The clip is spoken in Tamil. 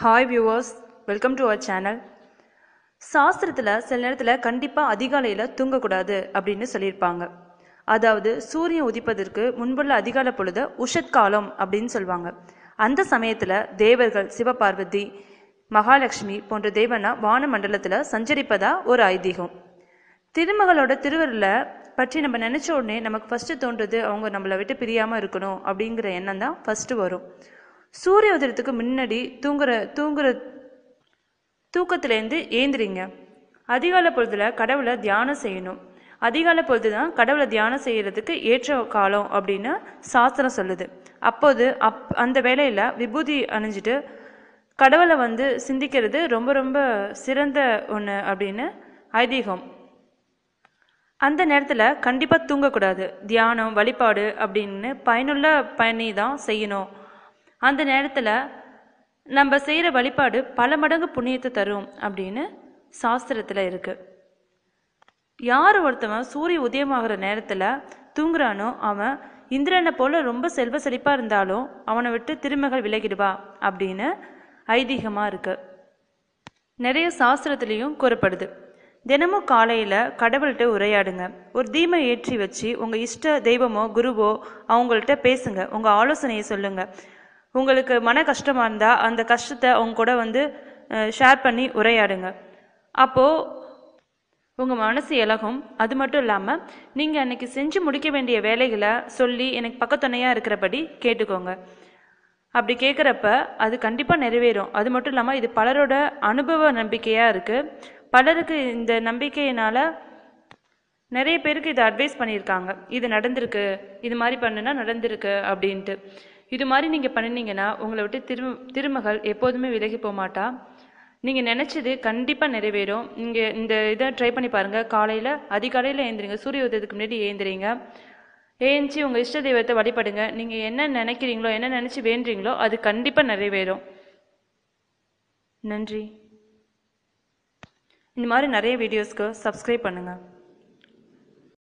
Hi viewers welcome to our channel சாஸ்திரத்தில் சில நேரத்தில் கண்டிப்பாக அதிகாலையில் தூங்கக்கூடாது அப்படின்னு சொல்லியிருப்பாங்க. அதாவது சூரியன் உதிப்பதற்கு முன்புள்ள அதிகாலை பொழுது உஷத்காலம் அப்படின்னு சொல்லுவாங்க அந்த சமயத்தில் தேவர்கள் சிவபார்வதி மகாலட்சுமி போன்ற தேவனா வானமண்டலத்தில் சஞ்சரிப்பதா ஒரு ஐதீகம். திருமகளோட திருவருளை பற்றி நம்ம நினச்ச உடனே நமக்கு ஃபஸ்ட்டு தோன்றது அவங்க நம்மளை விட்டு பிரியாமல் இருக்கணும் அப்படிங்கிற எண்ணம் தான் ஃபஸ்ட்டு வரும். சூரிய உதயத்துக்கு முன்னாடி தூங்குற தூங்குற தூக்கத்துலேருந்து ஏந்திரிங்க. அதிகால பொழுதுல கடவுளை தியானம் செய்யணும். அதிகால பொழுது தான் கடவுளை தியானம் செய்யறதுக்கு ஏற்ற காலம் அப்படின்னு சாஸ்திரம் சொல்லுது. அப்போது அப் அந்த வேலையில் விபூதி அணிஞ்சிட்டு கடவுளை வந்து சிந்திக்கிறது ரொம்ப ரொம்ப சிறந்த ஒன்று அப்படின்னு ஐதீகம். அந்த நேரத்தில் கண்டிப்பாக தூங்கக்கூடாது. தியானம் வழிபாடு அப்படின்னு பயனுள்ள பயணி தான் செய்யணும். அந்த நேரத்தில் நம்ம செய்கிற வழிபாடு பல மடங்கு புண்ணியத்தை தரும் அப்படின்னு சாஸ்திரத்தில் இருக்குது யார் ஒருத்தவன் சூரிய உதயமாகிற நேரத்தில் தூங்குறானோ அவன் இந்திரனை போல ரொம்ப செல்வ செழிப்பாக இருந்தாலும் அவனை விட்டு திருமகள் விலகிடுவா அப்படின்னு ஐதீகமாக இருக்குது நிறைய சாஸ்திரத்துலேயும் கூறப்படுது. தினமும் காலையில் கடவுள்கிட்ட உரையாடுங்க. ஒரு தீமை ஏற்றி வச்சு உங்கள் இஷ்ட தெய்வமோ குருவோ அவங்கள்ட்ட பேசுங்க. உங்கள் ஆலோசனையை சொல்லுங்கள் உங்களுக்கு மன கஷ்டமாக இருந்தால் அந்த கஷ்டத்தை அவங்க கூட வந்து ஷேர் பண்ணி உரையாடுங்க. அப்போது உங்கள் மனசு இலகும். அது மட்டும் இல்லாமல் நீங்கள் அன்றைக்கி செஞ்சு முடிக்க வேண்டிய வேலைகளை சொல்லி எனக்கு பக்கத்துணையாக இருக்கிறபடி கேட்டுக்கோங்க. அப்படி கேட்குறப்ப அது கண்டிப்பாக நிறைவேறும். அது மட்டும் இல்லாமல் இது பலரோட அனுபவ நம்பிக்கையாக இருக்குது பலருக்கு இந்த நம்பிக்கையினால் நிறைய பேருக்கு இதை அட்வைஸ் பண்ணியிருக்காங்க. இது நடந்திருக்கு இது மாதிரி பண்ணுனா நடந்திருக்கு அப்படின்ட்டு. இது மாதிரி நீங்கள் பண்ணினீங்கன்னா உங்களை விட்டு திரு திருமகள் எப்போதுமே விலகி போக மாட்டா. நீங்கள் நினச்சது கண்டிப்பாக நிறைவேறும். நீங்கள் இந்த இதை ட்ரை பண்ணி பாருங்கள் காலையில் அதிகாலையில் ஏந்திரிங்க சூரிய உதயத்துக்கு முன்னாடி ஏந்திரிங்க ஏஞ்சி உங்கள் இஷ்ட தெய்வத்தை வழிபடுங்க. நீங்கள் என்ன நினைக்கிறீங்களோ என்ன நினச்சி வேண்டுறீங்களோ அது கண்டிப்பாக நிறைவேறும். நன்றி. இந்த மாதிரி நிறைய வீடியோஸ்க்கு சப்ஸ்கிரைப் பண்ணுங்கள்